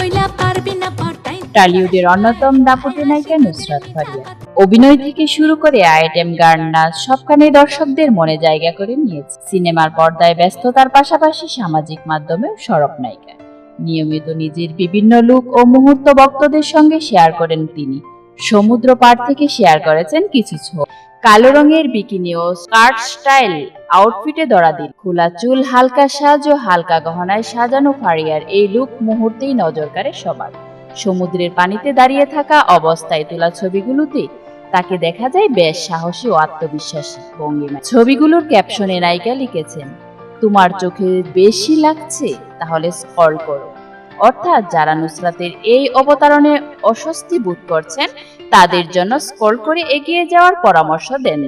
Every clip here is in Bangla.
বইলা পারবি না টালিউডের অন্যতম দাপুটে নায়িকা নুসরাত ফারিয়া। অভিনয় থেকে শুরু করে আইটেম গান নাচ সবখানে দর্শকদের মনে জায়গা করে নিয়েছে। সিনেমার পর্দায় ব্যস্ততার পাশাপাশি সামাজিক মাধ্যমেও সরব নায়িকা। নিয়মিত নিজের বিভিন্ন লুক ও মুহূর্ত ভক্তদের সঙ্গে শেয়ার করেন তিনি। সমুদ্র পার থেকে শেয়ার করেছেন কিছু ছবি কালো রঙের বিকিনি ও স্কার্ট স্টাইল আউটফিটে ধরা দিন খোলা চুল, হালকা সাজ ও হালকা গহনায় সাজানো ফারিয়ার এই লুক মুহূর্তেই নজর কাড়ে সবার। সমুদ্রের পানিতে দাঁড়িয়ে থাকা অবস্থায় তোলা ছবিগুলোতে তাকে দেখা যায় বেশ সাহসী ও আত্মবিশ্বাসী ভঙ্গিমা। ছবিগুলোর ক্যাপশনে নায়িকা লিখেছেন, তোমার চোখে বেশি লাগছে, তাহলে স্কল করো। অর্থাৎ যারা নুসরাতের এই অবতারণে অস্বস্তি বোধ করছেন, তাদের জন্য স্কল করে এগিয়ে যাওয়ার পরামর্শ দেন।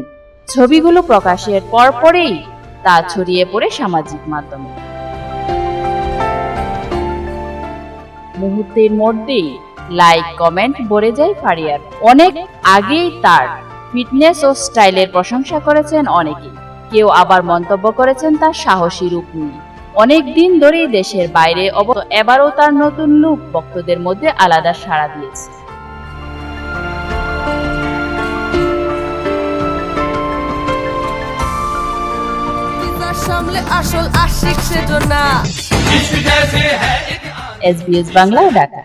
ছবিগুলো প্রকাশের পরপরেই তা ছড়িয়ে পড়ে সামাজিক মাধ্যমে। মুহূর্তের মধ্যেই লাইক, কমেন্ট ভরে যায় ফারিয়ার। অনেক আগেই তার ফিটনেস ও স্টাইলের প্রশংসা করেছেন অনেকেই। কেউ আবার মন্তব্য করেছেন তার সাহসী রূপ নিয়ে। অনেক দিন ধরেই দেশের বাইরে অব এবারও তার নতুন লুক ভক্তদের মধ্যে আলাদা সাড়া দিয়েছে। সামলে আসল আশিক সেজনা এসবিএস বাংলা ঢাকা।